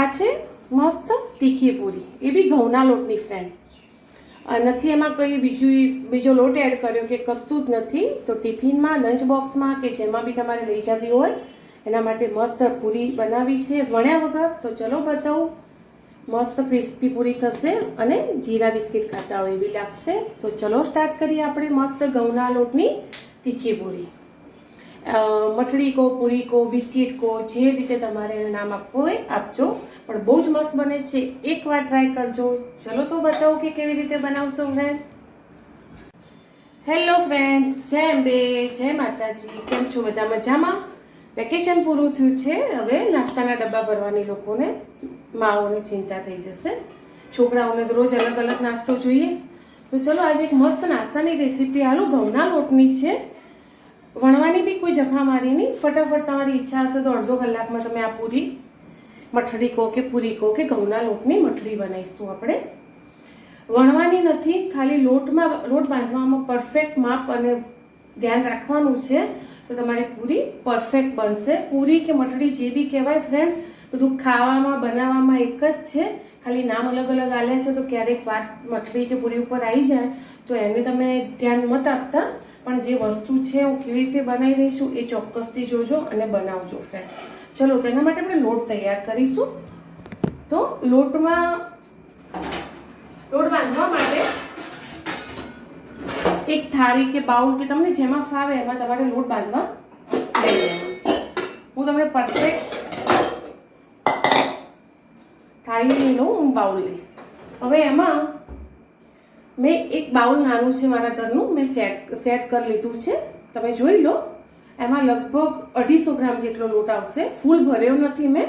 આ છે મસ્ત તીખી પૂરી. એ બી ઘઉંના લોટની ફ્રેન્ડ નથી એમાં કંઈ બીજું, બીજો લોટ એડ કર્યો કે કશું જ નથી, તો ટિફિનમાં લંચ બોક્સમાં કે જેમાં બી તમારે લઈ જવી હોય, એના માટે મસ્ત પૂરી બનાવી છે. વણ્યા વગર, તો ચલો બતાવું. મસ્ત ક્રિસ્પી પૂરી થશે અને જીરા બિસ્કિટ ખાતા હોય એવી લાગશે. તો ચલો સ્ટાર્ટ કરીએ આપણે મસ્ત ઘઉંના લોટની તીખી પૂરી. મઠડી કહો, પૂરી કહો, બિસ્કિટ કહો, જે રીતે તમારે એને નામ આપવું હોય, આપજો. પણ બહુ જ મસ્ત બને છે. એકવાર ટ્રાય કરજો. ચલો તો બતાવો કે કેવી રીતે બનાવશો ફ્રેન્ડ હેલો ફ્રેન્ડ્સ જય અંબે, જય માતાજી. કેમ છો? બધા મજામાં? વેકેશન પૂરું થયું છે. હવે નાસ્તાના ડબ્બા ભરવાની લોકોને માઓને ચિંતા થઈ જશે. છોકરાઓને તો રોજ અલગ અલગ નાસ્તો જોઈએ. તો ચલો, આજે એક મસ્ત નાસ્તાની રેસીપી આલુ ઘઉંના લોટની છે. વણવાની બી કોઈ જફામારી નહીં. ફટાફટ તમારી ઈચ્છા હશે તો અડધો કલાકમાં તમે આ પૂરી મઠડી કહો કે પૂરી કહો કે ઘઉંના લોટની મઠડી બનાવીશું આપણે. વણવાની નથી, ખાલી લોટમાં, લોટ બાંધવામાં પરફેક્ટ માપ અને ધ્યાન રાખવાનું છે તો તમારી પૂરી પરફેક્ટ બનશે. પૂરી કે મઠડી જે બી કહેવાય ફ્રેન્ડ બધું ખાવામાં, બનાવવામાં એક જ છે. ખાલી નામ અલગ અલગ આલ્યા છે તો ક્યારેક વાત મઠડી કે પૂરી ઉપર આવી જાય તો એને તમે ધ્યાન મત આપતા, પણ જે વસ્તુ છે હું કેવી રીતે બનાવી દઈશું એ ચોક્કસથી જોજો અને બનાવજો ફ્રેન્ડ ચલો તેના માટે આપણે લોટ તૈયાર કરીશું. તો લોટમાં, લોટ બાંધવા માટે એક થાળી કે બાઉલ કે તમને જેમાં ફાવે એમાં તમારે લોટ બાંધવા લઈ લેવાનો. હું તમને પરફેક્ટ થાળી લઈ લઉં, હું બાઉલ લઈશ. હવે એમાં મેં એક બાઉલ નાનું છે મારા ઘરનું, મેં સેટ સેટ કરી લીધું છે. તમે જોઈ લો, એમાં લગભગ અઢીસો ગ્રામ જેટલો લોટ આવશે. ફૂલ ભર્યો નથી મેં.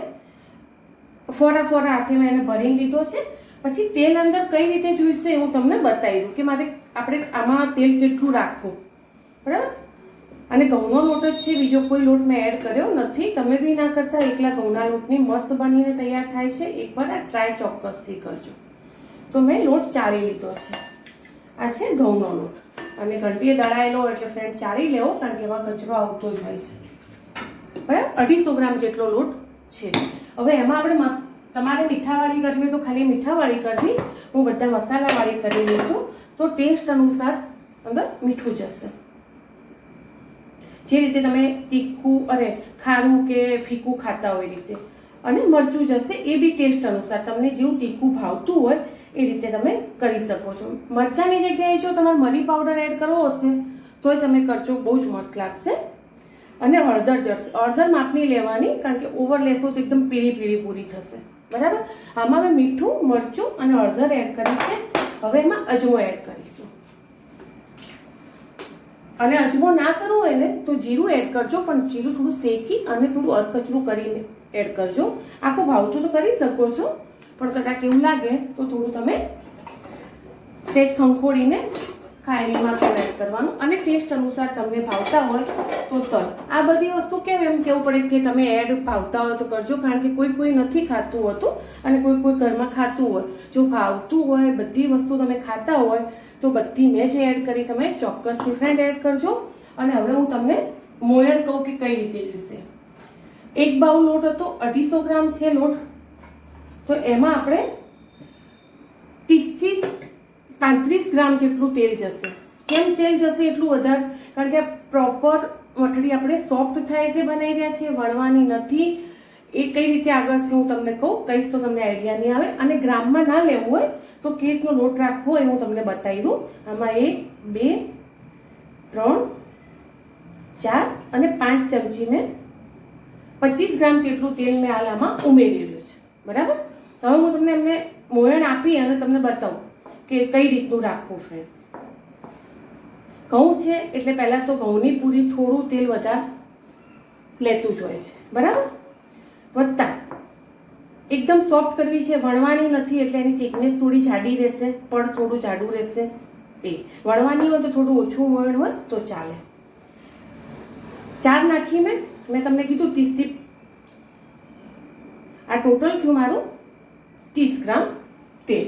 ફોરા ફોરા હાથે મેં એને ભરી લીધો છે. પછી તેલ અંદર કઈ રીતે જોઈશે હું તમને બતાવી દઉં કે મારે આપણે આમાં તેલ કેટલું રાખવું. બરાબર? અને ઘઉંનો લોટ જ છે, બીજો કોઈ લોટ મેં એડ કર્યો નથી. તમે બી ના કરતા, એકલા ઘઉંના લોટની મસ્ત બનીને તૈયાર થાય છે. એકવાર આ ટ્રાય ચોક્કસથી કરજો. તો મેં લોટ ચાળી લીધો છે. આ છે ઘઉંનો લોટ. અને ઘંટીએ દળાયેલો એટલે ફ્રેન્ડ ચાળી લેવો, કારણ કે એમાં કચરો આવતો જ હોય છે. બરાબર? અઢીસો ગ્રામ જેટલો લોટ છે. હવે એમાં આપણે તમારે મીઠાવાળી કરવી તો ખાલી મીઠાવાળી કરવી. હું બધા મસાલાવાળી કરી લઉં છું. તો ટેસ્ટ અનુસાર અંદર મીઠું જશે. જે રીતે તમે તીખું અરે ખારું કે ફીકું ખાતા હોય રીતે. અને મરચું જશે એ બી ટેસ્ટ અનુસાર. તમને જેવું તીખું ભાવતું હોય એ રીતે તમે કરી શકો છો. મરચાંની જગ્યાએ જો તમારે મરી પાવડર એડ કરવો હશે, તોય તમે કરજો, બહુ જ મસ્ત લાગશે. અને હળદર જડશે હળદર માપની લેવાની, કારણ કે ઓવર લેશો તો એકદમ પીળી પીળી પૂરી થશે. બરાબર? આમાં મેં મીઠું, મરચું અને હળદર એડ કરી છે. હવે એમાં અજમો એડ કરીશું. અને અજમો ના કરવો હોય ને તો જીરું એડ કરજો, પણ જીરું થોડું શેકી અને થોડું અધકચરું કરીને એડ કરજો. આખું ભાવતું તો કરી શકો છો. પણ કદાચ એવું લાગે તો થોડું તમે સેજ ખંખોળીને પણ એડ કરવાનું અને ટેસ્ટ અનુસાર તમને ભાવતા હોય તો તલ. આ બધી વસ્તુ કેમ એમ કેવું પડે કે તમે એડ ભાવતા હોય તો કરજો, કારણ કે કોઈ કોઈ નથી ખાતું હોતું અને કોઈ કોઈ ઘરમાં ખાતું હોય. જો ભાવતું હોય, બધી વસ્તુ તમે ખાતા હોય, તો બધી મેં જે એડ કરી, તમે ચોક્કસ ડિફરન્ટ એડ કરજો. અને હવે હું તમને મોયણ કહું કે કઈ રીતે જોઈશે. એક બાઉલ લોટ હતો, અઢીસો ગ્રામ છે લોટ. તો એમાં આપણે ત્રીસથી પાંત્રીસ ગ્રામ જેટલું તેલ જશે. કેમ તેલ જશે એટલું વધારે? કારણ કે પ્રોપર મઠડી આપણે સોફ્ટ થાય છે બનાવી રહ્યા છીએ, વણવાની નથી. એ કઈ રીતે આગળ છે હું તમને કહું, કહીશ તો તમને આઈડિયા નહીં આવે. અને ગ્રામમાં ના લેવું હોય તો કેકનો લોટ રાખવો હોય હું તમને બતાવી દઉં આમાં એક, બે, ત્રણ, ચાર અને પાંચ ચમચી મેં પચીસ ગ્રામ જેટલું તેલ મેં હાલ આમાં ઉમેરેલું છે. બરાબર? હવે હું તમને એમને મોયણ આપી અને તમને બતાવું કે કઈ રીતનું રાખવું છે. ઘઉં છે એટલે પહેલાં તો ઘઉંની પૂરી થોડું તેલ વધારે લેતું જ હોય છે. બરાબર? વત્તા. એકદમ સોફ્ટ કરવી છે, વણવાની નથી એટલે એની થિકનેસ થોડી જાડી રહેશે, પણ થોડું જાડું રહેશે. એ. વણવાની હોય તો થોડું ઓછું મોયણ હોય તો ચાલે. ચાર નાખી મેં મેં તમને કીધું ત્રીસથી. આ ટોટલ થયું મારું ત્રીસ ગ્રામ તેલ.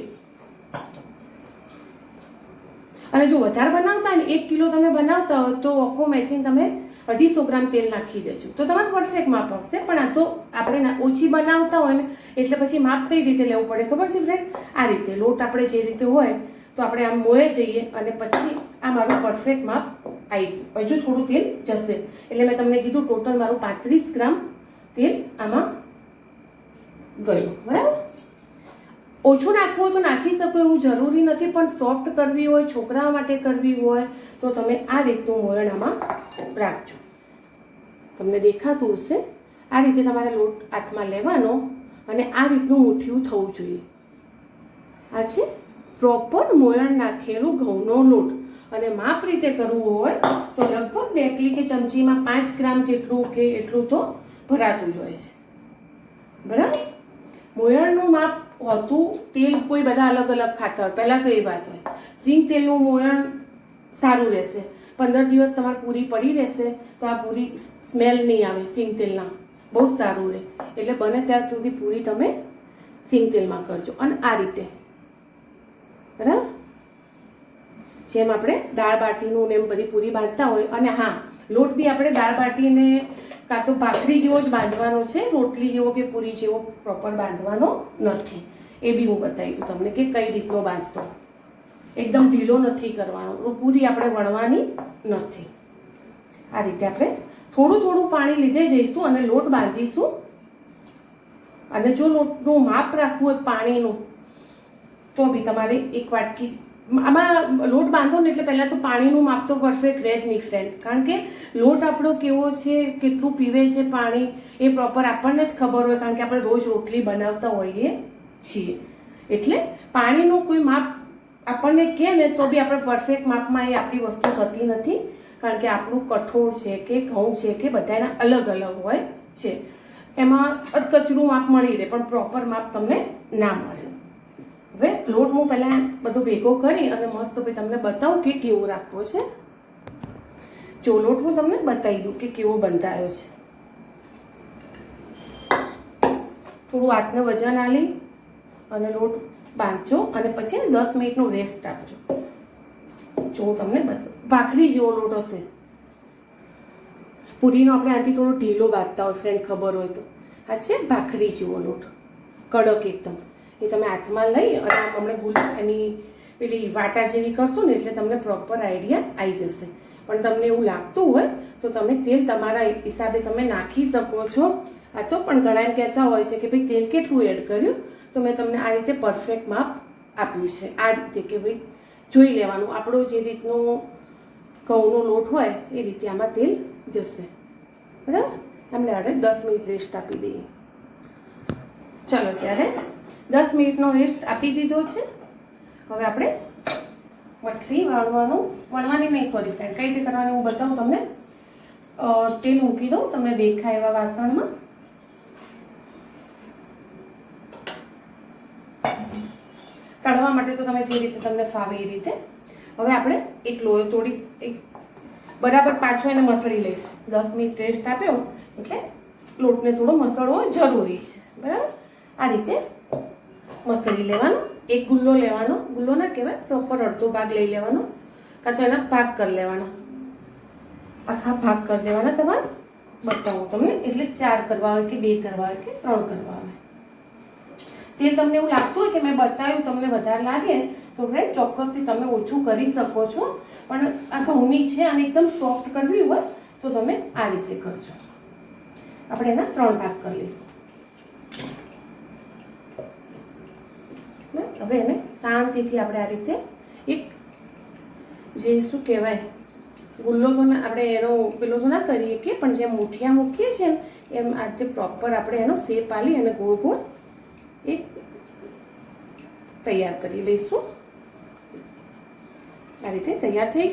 અને જો વધારે બનાવતા ને, એક કિલો તમે બનાવતા હોય, તો આખો મેચિંગ તમે અઢીસો ગ્રામ તેલ નાખી દેજો. તો તમારે પરફેક્ટ માપ આવશે. પણ આ તો આપણે ઓછી બનાવતા હોય ને, એટલે પછી માપ કઈ રીતે લેવું પડે ખબર છે ફ્રેન્ડ આ રીતે લોટ આપણે જે રીતે હોય, તો આપણે આમ મોએ જઈએ અને પછી આ મારું પરફેક્ટ માપ આવી હજુ થોડું તેલ જશે. એટલે મેં તમને કીધું ટોટલ મારું પાંત્રીસ ગ્રામ તેલ આમાં ગયું. બરાબર? ઓછું નાખવું હોય તો નાખી શકો, એવું જરૂરી નથી, પણ સોફ્ટ કરવી હોય, છોકરાઓ માટે કરવી હોય, તો તમે આ રીતનું મોયણ આમાં રાખજો. તમને દેખાતું હશે, આ રીતે તમારે લોટ હાથમાં લેવાનો અને આ રીતનું મુઠ્ઠિયું થવું જોઈએ. આ છે પ્રોપર મોયણ નાખેલું ઘઉંનો લોટ. અને માપ રીતે કરવું હોય, તો લગભગ ડેકલી કે ચમચીમાં પાંચ ગ્રામ જેટલું કે એટલું તો ભરાતું જ હોય છે. બરાબર? મોયણનું માપ હોતું, તેલ કોઈ બધા અલગ અલગ ખાતા હોય. પહેલાં તો એ વાત હોય. સિંગ તેલનું મોરણ સારું રહેશે. પંદર દિવસ તમારે પૂરી પડી રહેશે, તો આ પૂરી સ્મેલ નહીં આવે સિંગ તેલના. બહુ જ સારું રહે. એટલે બને ત્યાર સુધી પૂરી તમે સિંગ તેલમાં કરજો. અને આ રીતે. બરાબર? જેમ આપણે દાળ બાટીનું ને એમ બધી પૂરી બાંધતા હોય, અને હા લોટ બી આપણે દાળ બાટીને કાં તો ભાખરી જેવો જ બાંધવાનો છે, રોટલી જેવો કે પૂરી જેવો પ્રોપર બાંધવાનો નથી. એ બી હું બતાવી દઉં તમને કે કઈ રીતનો બાંધશો. એકદમ ઢીલો નથી કરવાનો. પૂરી આપણે વણવાની નથી. આ રીતે આપણે થોડું થોડું પાણી લીધે જઈશું અને લોટ બાંધીશું. અને જો લોટનું માપ રાખવું હોય પાણીનું, તો બી તમારે એક વાટકી આમાં લોટ બાંધો ને એટલે પહેલાં તો પાણીનું માપ તો પરફેક્ટ રહે જ નહીં ફ્રેન્ડ કારણ કે લોટ આપણો કેવો છે, કેટલું પીવે છે પાણી, એ પ્રોપર આપણને જ ખબર હોય, કારણ કે આપણે રોજ રોટલી બનાવતા હોઈએ છીએ. એટલે પાણીનું કોઈ માપ આપણને કહે ને તો બી આપણે પરફેક્ટ માપમાં એ આપણી વસ્તુ થતી નથી, કારણ કે આપણું કઠોળ છે કે ઘઉં છે કે બધાના અલગ અલગ હોય છે. એમાં અધકચરું માપ મળી રહે, પણ પ્રોપર માપ તમને ના મળે. હવે લોટ હું પહેલાં બધો ભેગો કરી અને મસ્ત ભાઈ તમને બતાવું કે કેવો રાખવો છે. જો લોટ હું તમને બતાવી દઉં કે કેવો બંધાયો છે. થોડું હાથને વજન આલી અને લોટ બાંધજો અને પછી દસ મિનિટનો રેસ્ટ આપજો. જો હું તમને બતાવું ભાખરી જેવો લોટ હશે. પૂરીનો આપણે આથી થોડો ઢીલો બાંધતા હોય ફ્રેન્ડ ખબર હોય તો. આ છે ભાખરી જેવો લોટ. કડક એકદમ. એ તમે હાથમાં લઈ અને આમ હમણાં ગુલ એની પેલી વાટા જેવી કરશો ને એટલે તમને પ્રોપર આઈડિયા આવી જશે. પણ તમને એવું લાગતું હોય તો તમે તેલ તમારા હિસાબે તમે નાખી શકો છો. આ તો પણ ઘણા એમ કહેતા હોય છે કે ભાઈ તેલ કેટલું એડ કર્યું? તો મેં તમને આ રીતે પરફેક્ટ માપ આપ્યું છે. આ રીતે કે ભાઈ જોઈ લેવાનું. આપણો જે રીતનો ઘઉંનો લોટ હોય એ રીતે આમાં તેલ જશે. બરાબર? એમને આપણે દસ મિનિટ રેસ્ટ આપી દઈએ. ચાલો ત્યારે દસ મિનિટનો રેસ્ટ આપી દીધો છે. હવે આપણે મઠરી વાળવાનું, વણવાની નહીં સોરી ફ્રેન્ડ કઈ રીતે કરવાની હું બતાવું તમને. તેલ મૂકી દઉં, તમને દેખાય એવા વાસણમાં. તળવા માટે તો તમે જે રીતે તમને ફાવે એ રીતે. હવે આપણે એક લોયો તોડી, એક બરાબર પાછો એને મસળી લઈશું. દસ મિનિટ રેસ્ટ આપ્યો, એટલે લોટને થોડો મસળવો જરૂરી છે. બરાબર? આ રીતે મસળી લેવાનો, એક ગુલ્લો લેવાનો ગુલ્લો ના કહેવાય પ્રોપર અડધો ભાગ લઈ લેવાનો, કાં તો એના ભાગ કરી લેવાના. આખા ભાગ કરી દેવાના તમારે. બતાવું તમને, એટલે ચાર કરવા હોય કે બે કરવા હોય કે ત્રણ કરવા હોય. તે તમને એવું લાગતું હોય કે મેં બતાવ્યું, તમને વધારે લાગે, તો ફ્રેન્ડ ચોક્કસથી તમે ઓછું કરી શકો છો. પણ આ ઘઉંની છે અને એકદમ સોફ્ટ કરવી હોય, તો તમે આ રીતે કરજો. આપણે એના ત્રણ ભાગ કરી લઈશું. હવે એને શાંતિથી આપણે આ રીતે એક જે શું કહેવાય ગુલ્લો તો આપણે એનો પેલો તો ના કરીએ કે, પણ જેમ મુઠિયા મૂકીએ છીએ ને, એમ આ રીતે પ્રોપર આપણે એનો શેપ આલી અને ગોળ ગોળ એક તૈયાર કરી લઈશું. આ રીતે તૈયાર થઈ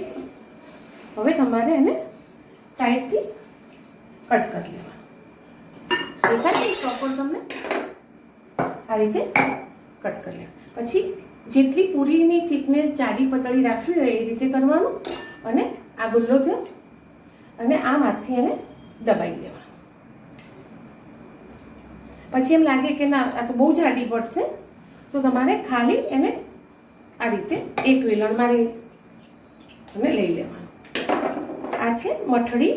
હવે તમારે એને સાઈડથી કટ કરી લેવાનું. દેખાય પ્રોપર તમને? આ રીતે કટ કરી લેવાનું પછી જેટલી પૂરીની થિકનેસ જાડી પતળી રાખવી હોય એ રીતે કરવાનું અને આ ગુલ્લો થયો અને આમ હાથથી એને દબાઈ દેવાનું. પછી એમ લાગે કે ના, આ તો બહુ જાડી પડશે, તો તમારે ખાલી એને આ રીતે એક વેલણ મારી અને લઈ લેવાનું. આ છે મઠડી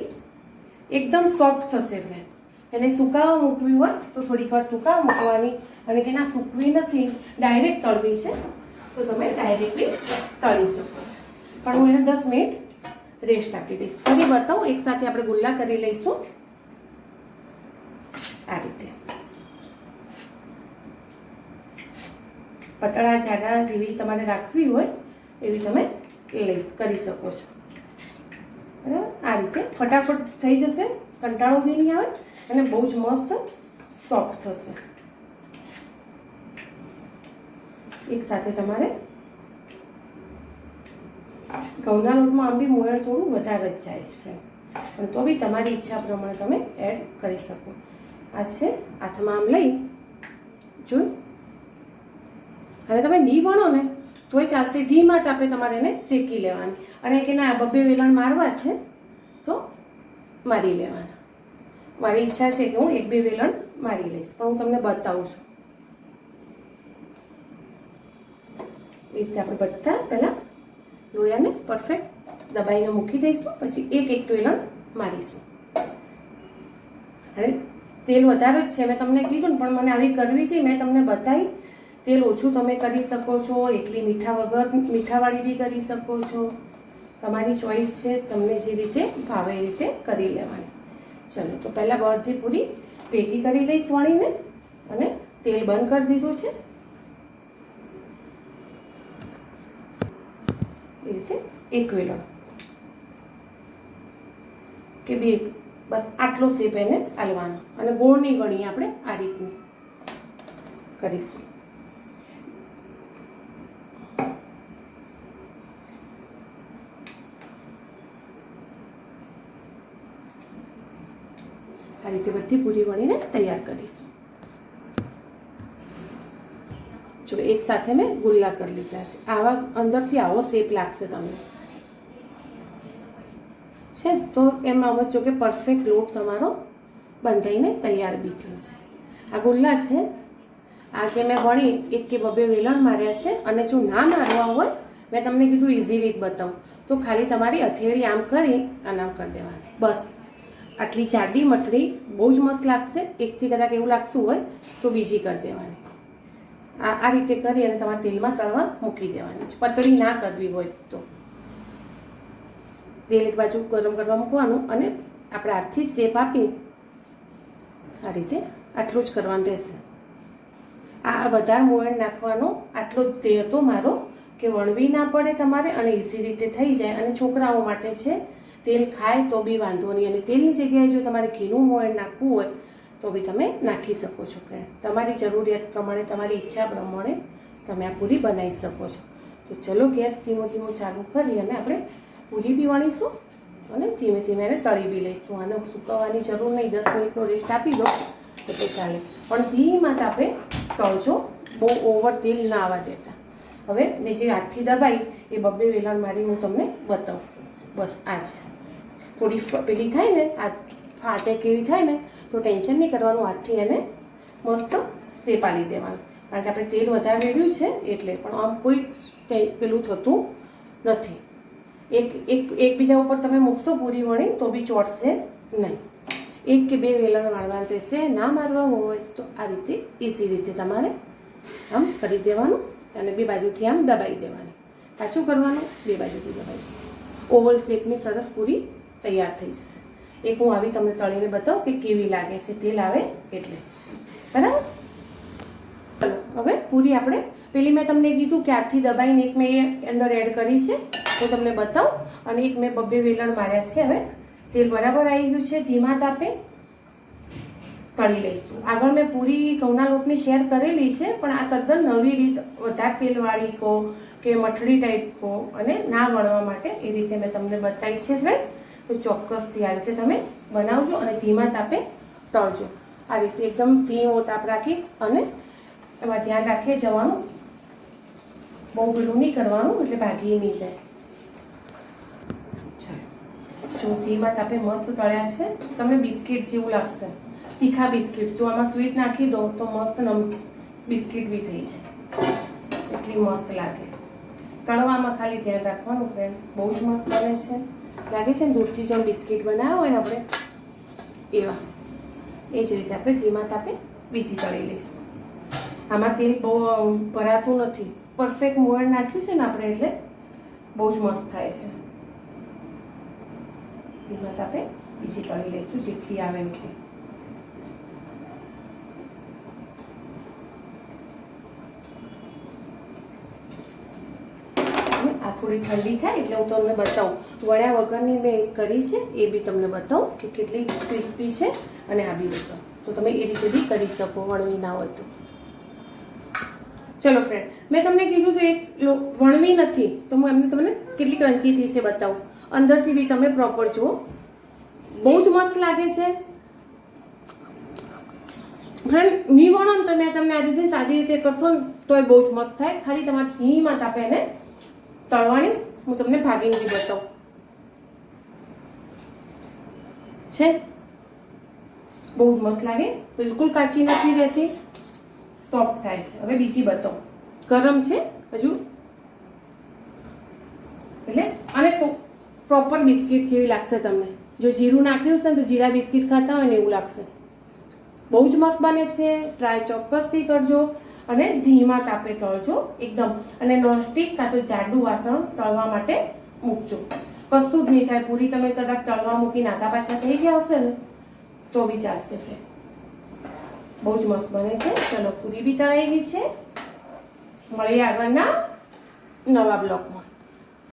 એકદમ સોફ્ટ થશે ફ્રેન્ડ એને સુકાવા મૂકવી હોય તો થોડીક વાર સુકાવા મૂકવાની. અને કે સૂકવી નથી ડાયરેક્ટ તળવી છે, તો તમે ડાયરેક્ટલી તળી શકો. પણ હું એને દસ મિનિટ રેસ્ટ આપી દઈશ. ફરી બતાવું એકસાથે આપણે ગુલ્લા કરી લઈશું. આ રીતે. પતળા જાડા જેવી તમારે રાખવી હોય, એવી તમે લઈશ, કરી શકો છો. બરાબર? આ રીતે ફટાફટ થઈ જશે, કંટાળો બી નહીં આવે. અને બહુ જ મસ્ત સોફ્ટ થશે. એક સાથે તમારે ઘઉંના લોટમાં આમ બી મોયણ થોડું વધારે જ જાય છે ફ્રેન્ડ પણ તો બી તમારી ઈચ્છા પ્રમાણે તમે એડ કરી શકો. આ છે હાથમાં આમ લઈ, જોયું? અને તમે નહીં વણો ને, તોય ચાલશે ધીમા તાપે તમારે એને શેકી લેવાની. અને કે ના બબ્બે વેલણ મારવા છે, તો મારી લેવાના. મારી ઈચ્છા છે કે હું એક બે વેલણ મારી લઈશ. પણ હું તમને બતાવું છું. એ રીતે આપણે બધા પહેલાં લોયાને પરફેક્ટ દબાઈને મૂકી દઈશું પછી એક એક વેલણ મારીશું. અને તેલ વધારે જ છે, મેં તમને કીધું ને, પણ મને આવી કરવી હતી, મેં તમને બતાવી. તેલ ઓછું તમે કરી શકો છો, એટલી મીઠા વગર મીઠાવાળી બી કરી શકો છો. તમારી ચોઈસ છે, તમને જે રીતે ભાવે રીતે કરી લેવાની. ચલો, તો પહેલાં બધી પૂરી ભેગી કરી લઈશ વણીને અને તેલ બંધ કરી દીધું છે. એ રીતે એક વેલણ કે બે, બસ આટલો શેપ એને હાલવાનો અને ગોળની વણી આપણે આ રીતની કરીશું. આ રીતે બધી પૂરી વણીને તૈયાર કરીશું. જો એક સાથે મેં ગુલ્લા કરી લીધા છે. આવા અંદરથી આવો શેપ લાગશે તમને. છે તો એમાં સમજો કે પરફેક્ટ લોટ તમારો બંધાઈને તૈયાર બી થયો છે. આ ગુલ્લા છે આ જે મેં વણી, એક કે બબે વેલણ માર્યા છે અને જો ના મારવા હોય, મેં તમને કીધું ઇઝી રીત બતાવું. તો ખાલી તમારી અથેળી આમ કરી અને આમ કરી દેવાની. બસ. આટલી જાડી મઠડી બહુ જ મસ્ત લાગશે. એકથી કદાચ એવું લાગતું હોય તો બીજી કરી દેવાની. આ આ રીતે કરી અને તમારે તેલમાં તળવા મૂકી દેવાની. પતળી ના કરવી હોય તો. તેલ એક બાજુ ગરમ કરવા મૂકવાનું અને આપણે હાથથી શેપ આપી આ રીતે આટલું જ કરવાનું રહેશે. આ વધારે મોયણ નાખવાનો આટલો જ તે હતો મારો કે વણવી ના પડે તમારે અને ઇઝી રીતે થઈ જાય. અને છોકરાઓ માટે છે તેલ ખાય તો બી વાંધો નહીં. અને તેલની જગ્યાએ જો તમારે ઘીનું મોયણ નાખવું હોય, તો બી તમે નાખી શકો છો ફ્રેન્ડ તમારી જરૂરિયાત પ્રમાણે, તમારી ઈચ્છા પ્રમાણે તમે આ પૂરી બનાવી શકો છો. તો ચલો ગેસ ધીમો ધીમો ચાલુ કરી અને આપણે પૂરી બી વણીશું અને ધીમે ધીમે એને તળી બી લઈશું. આને સુકવવાની જરૂર નહીં. દસ મિનિટનો રેસ્ટ આપી દો, તે ચાલે. પણ ધીમા તાપે તળજો. બહુ ઓવર તેલ ના આવવા દેતા. હવે મેં જે હાથથી દબાઈ, એ બબ્બે વેલણ મારી હું તમને બતાવું. બસ આ જ થોડી પેલી થાય ને, આ ફાટે કેવી થાય ને, તો ટેન્શન નહીં કરવાનું હાથથી એને મસ્ત શેપાલી દેવાનું. કારણ કે આપણે તેલ વધારે વેડ્યું છે, એટલે પણ આમ કોઈ પેલું થતું નથી. એક એક, એકબીજા ઉપર તમે મૂકશો પૂરી વણી, તો બી ચોટશે નહીં. એક કે બે વેલણ વાળવાના રહેશે ના મારવા હોય, તો આ રીતે ઇઝી રીતે તમારે આમ કરી દેવાનું અને બે બાજુથી આમ દબાઈ દેવાની. પાછું કરવાનું, બે બાજુથી દબાઈ ઓવલ શેપની સરસ પૂરી તૈયાર થઈ જશે. એક હું આવી તમને તળીને બતાવું કે કેવી લાગે છે, તેલ આવે એટલે. બરાબર? ચલો, હવે પૂરી આપણે, પેલી મેં તમને કીધું કે હાથથી દબાઈને એક મેં એ અંદર એડ કરી છે હું તમને બતાવું. અને એક મેં બબ્બે વેલણ માર્યા છે, હવે તેલ બરાબર આવી ગયું છે, ધીમા તાપે તળી લઈશું. આગળ મેં પૂરી ઘઉંના લોટની શેર કરેલી છે, પણ આ તદ્દન નવી રીત, વધારે તેલવાળી કહો કે મઠડી ટાઈપ અને ના વણવા માટે એ રીતે મેં તમને બતાવી છે ફ્રેન્ડ તો ચોક્કસથી આ રીતે તમે બનાવજો અને ધીમા તાપે તળજો. આ રીતે એકદમ ધીમો તાપ રાખીશ અને એમાં ધ્યાન રાખીએ જવાનું બહુ ગીલું નહીં કરવાનું એટલે ભાગી નહીં જાય. જો ધીમા તાપે મસ્ત તળ્યા છે, તમને બિસ્કિટ જેવું લાગશે. તીખા બિસ્કિટ. જો આમાં સ્વીટ નાખી દો તો મસ્ત નમ બિસ્કિટ બી થઈ જાય. એટલી મસ્ત લાગે. તળવામાં ખાલી ધ્યાન રાખવાનું ફ્રેન્ડ બહુ જ મસ્ત બને છે. લાગે છે ને દૂધથી જો બિસ્કિટ બનાવ્યા હોય ને આપણે એવા. એ જ રીતે આપણે ધીમા તાપે બીજી તળી લઈશું. આમાં તેલ બહુ ભરાતું નથી. પરફેક્ટ મોણ નાખ્યું છે ને આપણે એટલે બહુ જ મસ્ત થાય છે. ધીમા તાપે બીજી તળી લઈશું, જેટલી આવે એટલી અને આ થોડી ઠંડી થાય એટલે હું તમને બતાવું. વળ્યા વગરની મેં એક કરી છે, એ બી તમને બતાવું કે કેટલી ક્રિસ્પી છે અને આ બી તો તમે એ રીતે બી કરી શકો, વણવી ના હોય તો. ચલો ફ્રેન્ડ મેં તમને કીધું કે એક વણવી નથી. તો હું એમને તમને કેટલી ક્રંચીથી છે બતાવું. અંદરથી બી તમે પ્રોપર જુઓ. બહુ જ મસ્ત લાગે છે. ફ્રેન્ડ નહીં વણો ને તો મેં તમને આ રીતે સાદી રીતે કરશો ને, તોય બહુ જ મસ્ત થાય. ખાલી તમારે ધીમાં તાપે એને તળવાની? હું તમને ભાગીને બતાવું. છે? બહુ મસ્ત લાગે. બિલકુલ કાચી નથી રહેતી. સોફ્ટ થાય છે. હવે બીજી બતાવું. ગરમ છે, હજુ. એટલે અને પ્રોપર બિસ્કિટ જેવી લાગશે તમને. જો જીરું નાખ્યું છે ને તો જીરા બિસ્કિટ ખાતા હોય ને એવું લાગશે. બહુ જ મસ્ત બને છે. ટ્રાય ચોક્કસથી કરજો. અને ધીમા તાપે તળજો એકદમ. અને નોનસ્ટિક કાં તો જાડું વાસણ તળવા માટે મૂકજો. કશું જ નહીં થાય. પૂરી તમે કદાચ તળવા મૂકી નાગા પાછા થઈ ગયા હશે ને, તો બી ચાલશે ફ્રેન્ડ બહુ જ મસ્ત બને છે. ચલો, પૂરી બી તળાઈ ગઈ છે. મળીએ આગળના નવા બ્લોકમાં.